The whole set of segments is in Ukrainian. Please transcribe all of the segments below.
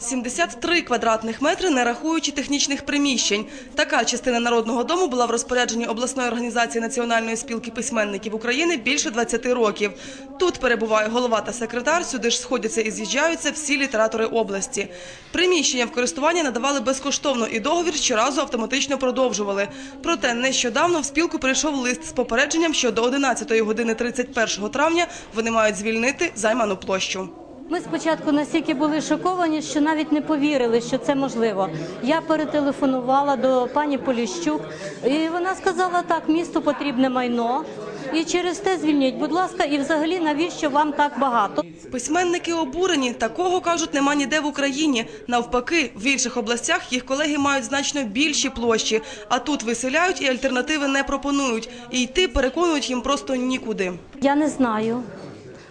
73 квадратних метри, не рахуючи технічних приміщень. Така частина Народного дому була в розпорядженні обласної організації Національної спілки письменників України більше 20 років. Тут перебуває голова та секретар, сюди ж сходяться і з'їжджаються всі літератори області. Приміщення в користування надавали безкоштовно і договір щоразу автоматично продовжували. Проте нещодавно в спілку прийшов лист з попередженням, що до 11 години 31 травня вони мають звільнити займану площу. Ми спочатку настільки були шоковані, що навіть не повірили, що це можливо. Я перетелефонувала до пані Поліщук, і вона сказала, так, місту потрібне майно, і через те звільніть, будь ласка, і взагалі навіщо вам так багато? Письменники обурені. Такого, кажуть, нема ніде в Україні. Навпаки, в інших областях їх колеги мають значно більші площі, а тут виселяють і альтернативи не пропонують. І йти переконують їм просто нікуди. Я не знаю.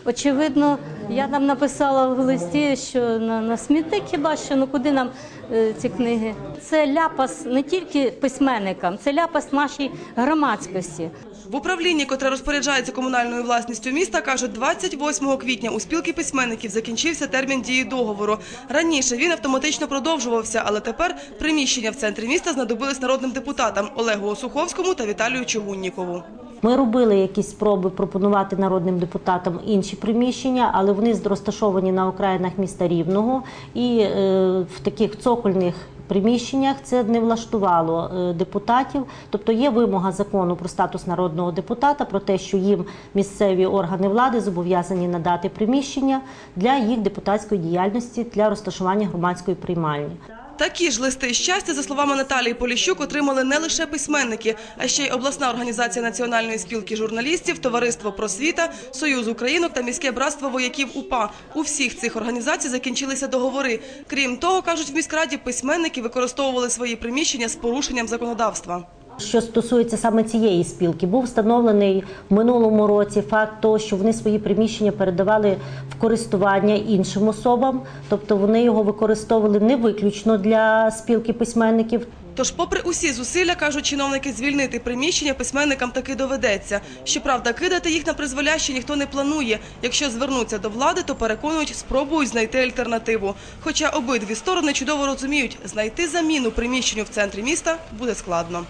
Очевидно, я там написала в листі, що на, на смітник хіба що, ну куди нам е, ці книги? Це ляпас не тільки письменникам, це ляпас нашій громадськості. В управлінні, котре розпоряджається комунальною власністю міста, кажуть, 28 квітня у спілки письменників закінчився термін дії договору. Раніше він автоматично продовжувався, але тепер приміщення в центрі міста знадобились народним депутатам Олегу Осуховському та Віталію Чугуннікову. Ми робили якісь спроби пропонувати народним депутатам інші приміщення, але вони розташовані на окраїнах міста Рівного і е, в таких цокольних. Приміщеннях це не влаштувало е, депутатів, тобто є вимога закону про статус народного депутата про те, що їм місцеві органи влади зобов'язані надати приміщення для їх депутатської діяльності для розташування громадської приймальні. Такі ж листи щастя, за словами Наталії Поліщук, отримали не лише письменники, а ще й обласна організація Національної спілки журналістів, Товариство просвіта, Союз українок та міське братство вояків УПА. У всіх цих організацій закінчилися договори. Крім того, кажуть в міськраді, письменники використовували свої приміщення з порушенням законодавства. Що стосується саме цієї спілки, був встановлений в минулому році факт того, що вони свої приміщення передавали в користування іншим особам, тобто вони його використовували не виключно для спілки письменників. Тож, попри усі зусилля, кажуть чиновники, звільнити приміщення письменникам таки доведеться. Щоправда, кидати їх на призволяще ніхто не планує. Якщо звернуться до влади, то переконують, спробують знайти альтернативу. Хоча обидві сторони чудово розуміють, знайти заміну приміщенню в центрі міста буде складно.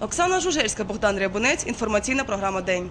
Оксана Жужельська, Богдан Рябунець. Інформаційна програма День.